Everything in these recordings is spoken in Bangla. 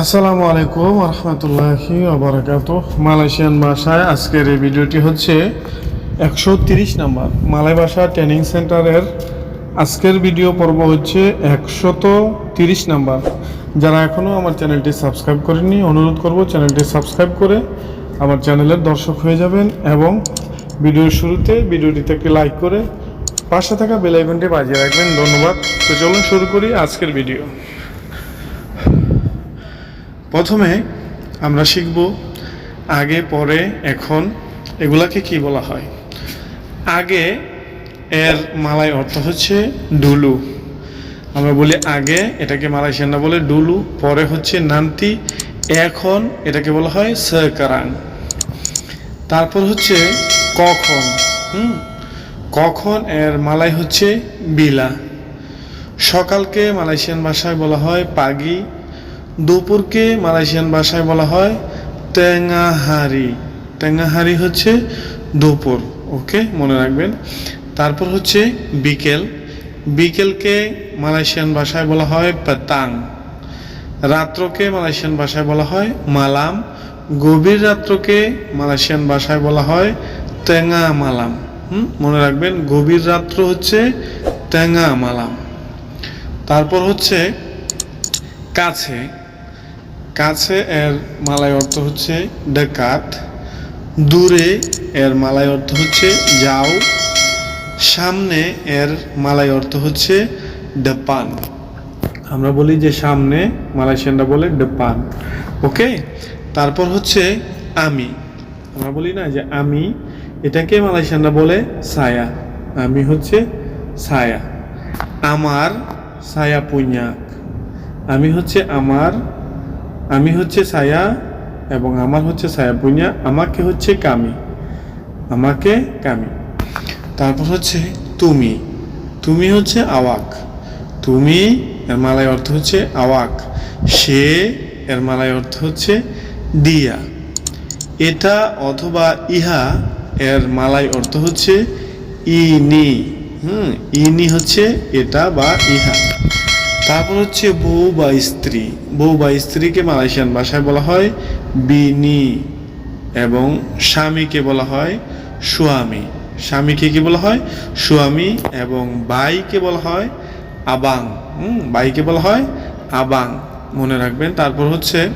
আসসালামু আলাইকুম রহমতুল্লাহি আবরাকাত মালয়েশিয়ান ভাষায় আজকের এই ভিডিওটি হচ্ছে একশো তিরিশ নাম্বার। মালয় ভাষা ট্রেনিং সেন্টারের আজকের ভিডিও পর্ব হচ্ছে একশত তিরিশ নাম্বার। যারা এখনও আমার চ্যানেলটি সাবস্ক্রাইব করেনি অনুরোধ করব চ্যানেলটি সাবস্ক্রাইব করে আমার চ্যানেলের দর্শক হয়ে যাবেন এবং ভিডিওর শুরুতে ভিডিওটিতে একটি লাইক করে পাশে থাকা বেল আইকনটি বাজিয়ে রাখবেন। ধন্যবাদ। তো চলুন শুরু করি আজকের ভিডিও। প্রথমে আমরা শিখব আগে, পরে, এখন এগুলাকে কি বলা হয়? আগে এর মালায় অর্থ হচ্ছে ডুলু। আমরা বলি আগে, এটাকে মালয়েশিয়ানরা বলে ডুলু, পরে হচ্ছে নান্তি, এখন এটাকে বলা হয় সরকারাং তারপর হচ্ছে কখন, হুম? কখন এর মালাই হচ্ছে বিলা। সকালকে মালয়েশিয়ান ভাষায় বলা হয় পাগি দুপুরকে মালয়েশিয়ান ভাষায় বলা হয় টেঙ্গাহারি। টেঙ্গাহারি হচ্ছে দুপুর, ওকে? মনে রাখবেন। তারপর হচ্ছে বিকেল। বিকেলকে মালয়েশিয়ান ভাষায় বলা হয় পেতাং। রাত্রকে মালয়েশিয়ান ভাষায় বলা হয় মালাম। গভীর রাত্রকে মালয়েশিয়ান ভাষায় বলা হয় তেঙ্গা মালাম মনে রাখবেন, গভীর রাত্র হচ্ছে তেঙ্গা মালাম তারপর হচ্ছে কাছে। কাছে এর মালায় অর্থ হচ্ছে ডাকাত দূরে এর মালায় অর্থ হচ্ছে যাও, সামনে এর মালায় অর্থ হচ্ছে ডপান আমরা বলি যে সামনে মালয়েশিয়ানরা বলে ডপান ওকে তারপর হচ্ছে আমি, আমরা বলি না যে আমি, এটাকে মালয়েশিয়ানরা বলে ছায়া আমি হচ্ছে ছায়া আমার ছায়া পুঞ্জাক আমি হচ্ছে আমার আমি হচ্ছে সায়া এবং আমার হচ্ছে সায়া পুঞ্জা আমাকে হচ্ছে কামি। আমাকে কামি। তারপর হচ্ছে তুমি। তুমি হচ্ছে আওয়াক। তুমি, এর মালায় অর্থ হচ্ছে আওয়াক। সে, এর মালায় অর্থ হচ্ছে দিয়া। এটা অথবা ইহা, এর মালায় অর্থ হচ্ছে ইনি। হুম, ইনি হচ্ছে এটা বা ইহা। তারপর হচ্ছে বউ বা স্ত্রী। বউ বা স্ত্রীকে মালয়েশিয়ান ভাষায় বলা হয় বিনি এবং স্বামীকে বলা হয় স্বামী স্বামীকে কি বলা হয়? স্বামী এবং বাইকে বলা হয় আবাং। বাইকে বলা হয় আবাং। মনে রাখবেন, তারপর হচ্ছে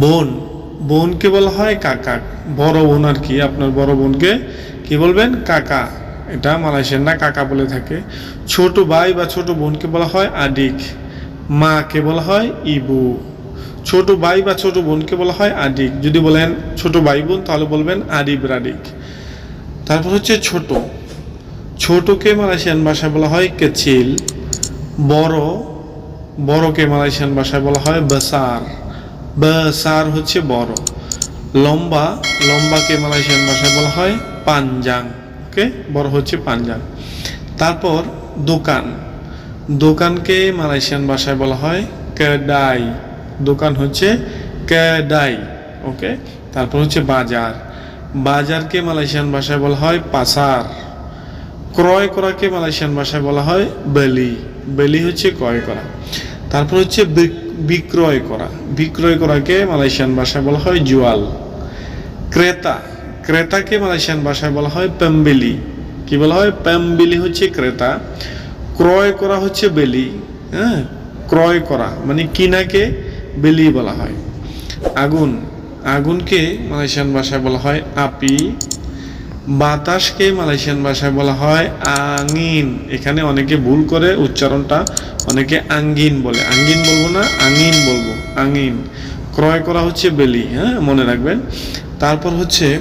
বোন। বোনকে বলা হয় কাকা। বড় বোন আর কি, আপনার বড় বোনকে কি বলবেন? কাকা। এটা মালয়েশিয়ার না, কাকা বলে থাকে। ছোট ভাই বা ছোট বোনকে বলা হয় আডিক মাকে বলা হয় ইবু। ছোট ভাই বা ছোট বোনকে বলা হয় আডিক যদি বলেন ছোট ভাই বোন, তাহলে বলবেন আডিব রাডিক তারপর হচ্ছে ছোট। ছোটকে মালয়েশিয়ান ভাষায় বলা হয় কেচিল, বড়, বড়কে মালয়েশিয়ান ভাষায় বলা হয় বেসার। বেসার হচ্ছে বড়। লম্বা, লম্বাকে মালয়েশিয়ান ভাষায় বলা হয় পাঞ্জাং। ওকে বড় হচ্ছে পাঞ্জাং তারপর দোকান। দোকানকে মালয়েশিয়ান ভাষায় বলা হয় কেডাই। দোকান হচ্ছে কেডাই, ওকে? তারপর হচ্ছে বাজার। বাজারকে মালয়েশিয়ান ভাষায় বলা হয় পাসার। ক্রয় করাকে মালয়েশিয়ান ভাষায় বলা হয় বেলি। বেলি হচ্ছে ক্রয় করা। তারপর হচ্ছে বিক- বিক্রয় করা। বিক্রয় করাকে মালয়েশিয়ান ভাষায় বলা হয় জুয়াল। ক্রেতা। ক্রেতাকে মালয়েশিয়ান ভাষায় বলা হয় পেম্বেলি কি বলা হয়? পেম্বেলি হচ্ছে ক্রেতা, ক্রয় করা হচ্ছে বেলি হ্যাঁ? ক্রয় করা মানে কিনাকে বেলি বলা হয়। আগুন, আগুনকে মালয়েশিয়ান ভাষায় বলা হয় আপি, বাতাসকে মালয়েশিয়ান ভাষায় বলা হয় আঙিন। এখানে অনেকে ভুল করে উচ্চারণটা, অনেকে আঙ্গিন বলে। আঙ্গিন বলব না, আঙিন বলব। আঙিন। ক্রয় করা হচ্ছে বেলি হ্যাঁ? মনে রাখবেন। তারপর হচ্ছে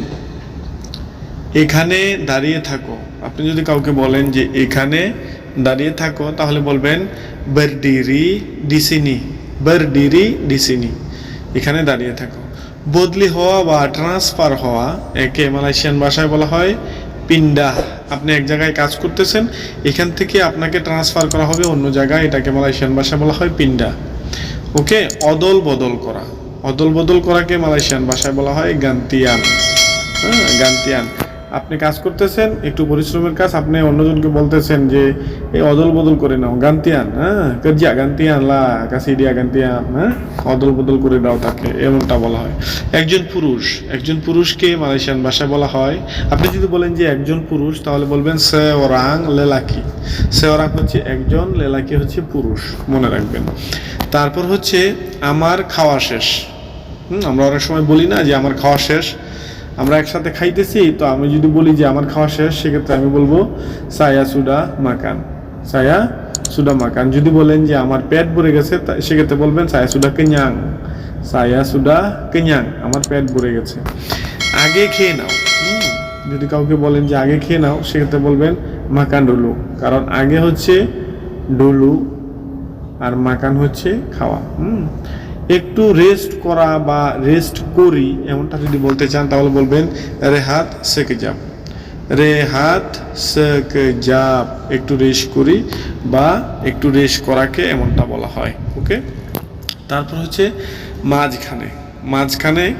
এখানে দাঁড়িয়ে থাকো। আপনি যদি কাউকে বলেন যে এখানে দাঁড়িয়ে থাকো, তাহলে বলবেন, বরডিরি ডিসিনি বরডিরি ডিসিনি। এখানে দাঁড়িয়ে থাকো। বদলি হওয়া বা ট্রান্সফার হওয়া একে মালয়েশিয়ান ভাষায় বলা হয় পিন্ডা। আপনি এক জায়গায় কাজ করতেছেন, এখান থেকে আপনাকে ট্রান্সফার করা হবে অন্য জায়গায়, এটাকে মালয়েশিয়ান ভাষায় বলা হয় পিন্ডা। ওকে, অদল বদল করা। অদল বদল করাকে মালয়েশিয়ান ভাষায় বলা হয় গান্তিয়ান। হ্যাঁ গান্তিয়ান। আপনি কাজ করতেছেন একটু পরিশ্রমের কাজ আপনি অন্যজনকে বলতেছেন যে এই অদল বদল করে নাও। গান্তিয়ান হ্যাঁ? কাজিয়া গান্তিয়ান লা কাসিডিয়া গান্তিয়ান হ্যাঁ? অদল বদল করে দাও তাকে এমনটা বলা হয়। একজন পুরুষ একজন পুরুষকে মালয়েশিয়ান ভাষায় বলা হয়। আপনি যদি বলেন যে একজন পুরুষ তাহলে বলবেন সে ওরাং লেলাকি। সে ওরাং হচ্ছে একজন লেলাকি হচ্ছে পুরুষ মনে রাখবেন। তারপর হচ্ছে আমার খাওয়া শেষ। হুম, আমরা অনেক সময় বলি না যে আমার খাওয়া শেষ। আমরা একসাথে খাইতেছি, তো আমি যদি বলি যে আমার খাওয়া শেষ, সেক্ষেত্রে আমি বলব সায়া সুডা মাকান। সায়া সুডা মাকান। যদি বলেন যে আমার পেট ভরে গেছে সেক্ষেত্রে বলবেন সায়া সুডা কেኛং সায়া সুডা কেኛং আমার পেট ভরে গেছে। আগে খেয়ে নাও। যদি কাউকে বলেন যে আগে খেয়ে নাও, সেক্ষেত্রে বলবেন মাকান ডুলু। কারণ আগে হচ্ছে ডুলু আর মাকান হচ্ছে খাওয়া। হুম? একটু রেস্ট করা বা রেস্ট করি, এমনটা যদি বলতে চান, তাহলে বলবেন রেহাত সেকে যাব রেহাত সেকে যাব একটু রেস্ট করি বা একটু রেস্ট করাকে এমনটা বলা হয় ওকে তারপর হচ্ছে মাঝখানে মাঝখানে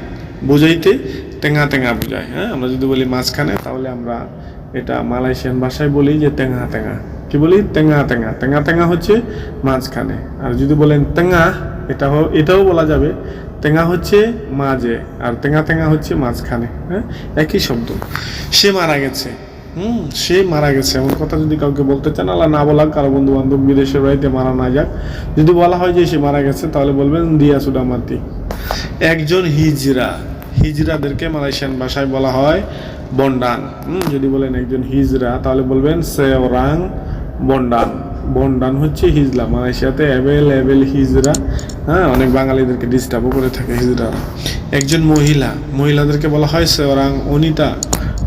বোঝাইতে টেঙা টেঙা বোঝায় হ্যাঁ? আমরা যদি বলি মাঝখানে, তাহলে আমরা এটা মালয়েশিয়ান ভাষায় বলি যে টেঙা টেঙা। কি বলি? টেঙা টেঙা। টেঙা টেঙা হচ্ছে মাঝখানে। আর যদি বলেন টেঙা এটা এটাও বলা যাবে, টেঙা হচ্ছে মাঝে আর টেঙা টেঙা হচ্ছে মাঝখানে হ্যাঁ? একই শব্দ। সে মারা গেছে, হুম, সে মারা গেছে। এমন কথা যদি কাউকে বলতে চান, আল্লাহ না বলা কারও বন্ধু বান্ধব বিদেশের বাড়িতে মারা না যাক। যদি বলা হয় যে সে মারা গেছে, তাহলে বলবেন দিয়া সুডামাতি একজন হিজরা, হিজরাদেরকে মালয়েশিয়ান ভাষায় বলা হয় বন্ডান যদি বলেন একজন হিজরা, তাহলে বলবেন সেওরাং বন্ডান বন্ডান হচ্ছে হিজলা। মালয়েশিয়াতে অ্যাভেল অ্যাভেল হিজরা। হ্যাঁ অনেক বাঙালিদেরকে ডিস্টার্বও করে থাকে হিজরারা একজন মহিলা, মহিলাদেরকে বলা হয় সেওরাং অনিতা।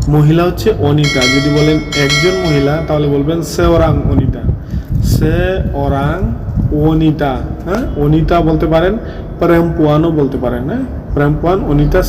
মহিলা হচ্ছে অনিতা। যদি বলেন একজন মহিলা, তাহলে বলবেন সেওরাং অনিতা। সে ওরাং অনিতা। হ্যাঁ অনিতা বলতে পারেন, প্রেমপুয়ানও বলতে পারেন। হ্যাঁ প্রেমপুয়ান, অনিতা